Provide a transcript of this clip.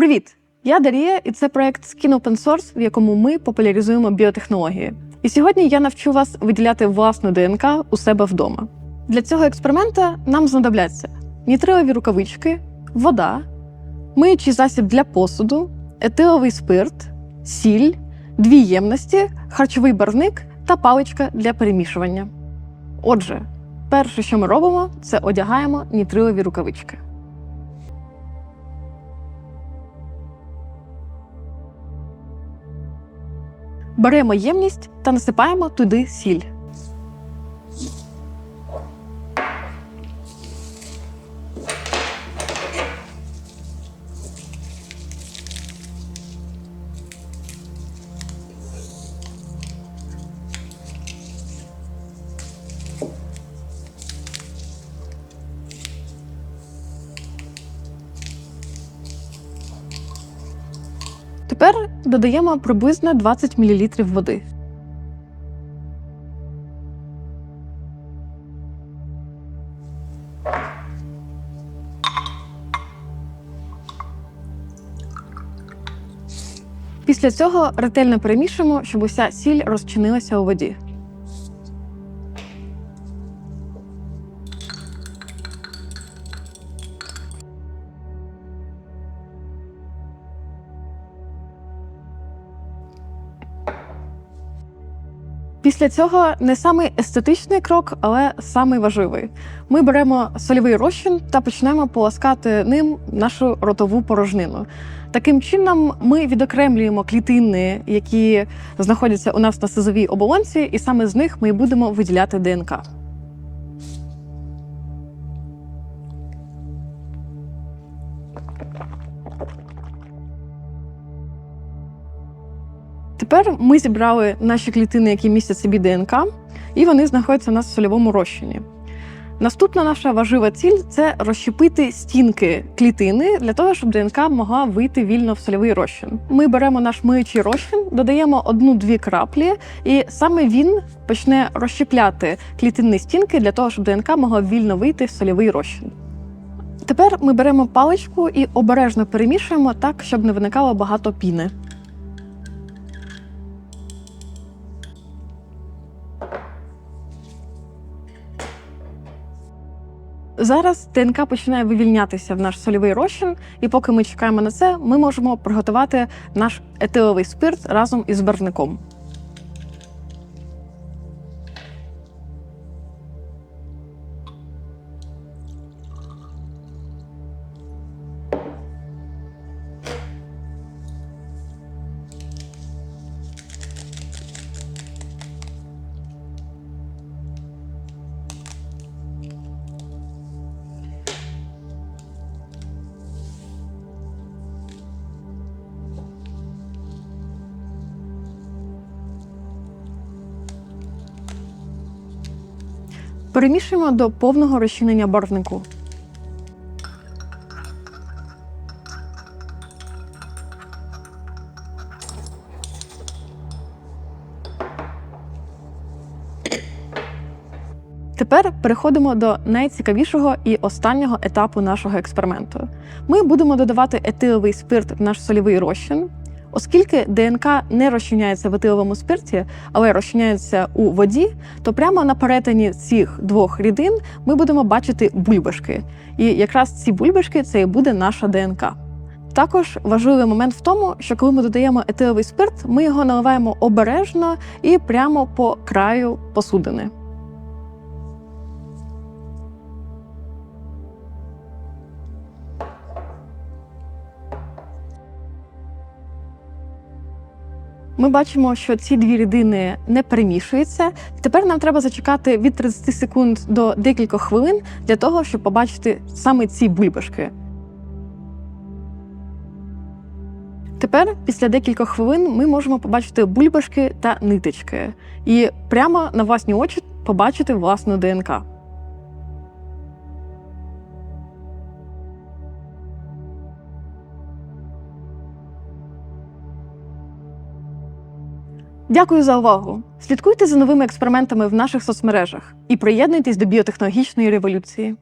Привіт! Я Дарія, і це проект Skin Open Source, в якому ми популяризуємо біотехнології. І сьогодні я навчу вас виділяти власну ДНК у себе вдома. Для цього експеримента нам знадобляться нітрилові рукавички, вода, миючий засіб для посуду, етиловий спирт, сіль, дві ємності, харчовий барвник та паличка для перемішування. Отже, перше, що ми робимо, це одягаємо нітрилові рукавички. Беремо ємність та насипаємо туди сіль. Тепер додаємо приблизно 20 мл води. Після цього ретельно перемішуємо, щоб уся сіль розчинилася у воді. Після цього не самий естетичний крок, але самий важливий. Ми беремо сольовий розчин та почнемо полоскати ним нашу ротову порожнину. Таким чином, ми відокремлюємо клітини, які знаходяться у нас на сизовій оболонці, і саме з них ми будемо виділяти ДНК. Тепер ми зібрали наші клітини, які містять собі ДНК, і вони знаходяться у нас в сольовому розчині. Наступна наша важлива ціль це розщепити стінки клітини для того, щоб ДНК могла вийти вільно в сольовий розчин. Ми беремо наш миючий розчин, додаємо одну-дві краплі, і саме він почне розщепляти клітинні стінки для того, щоб ДНК могла вільно вийти в сольовий розчин. Тепер ми беремо паличку і обережно перемішуємо так, щоб не виникало багато піни. Зараз ДНК починає вивільнятися в наш сольовий розчин, і поки ми чекаємо на це, ми можемо приготувати наш етиловий спирт разом із барвником. Перемішуємо до повного розчинення барвнику. Тепер переходимо до найцікавішого і останнього етапу нашого експерименту. Ми будемо додавати етиловий спирт в наш сольовий розчин. Оскільки ДНК не розчиняється в етиловому спирті, але розчиняється у воді, то прямо на перетині цих двох рідин ми будемо бачити бульбашки. І якраз ці бульбашки це і буде наша ДНК. Також важливий момент в тому, що коли ми додаємо етиловий спирт, ми його наливаємо обережно і прямо по краю посудини. Ми бачимо, що ці дві рідини не перемішуються. Тепер нам треба зачекати від 30 секунд до декількох хвилин для того, щоб побачити саме ці бульбашки. Тепер, після декількох хвилин, ми можемо побачити бульбашки та ниточки і прямо на власні очі побачити власну ДНК. Дякую за увагу! Слідкуйте за новими експериментами в наших соцмережах і приєднуйтесь до біотехнологічної революції.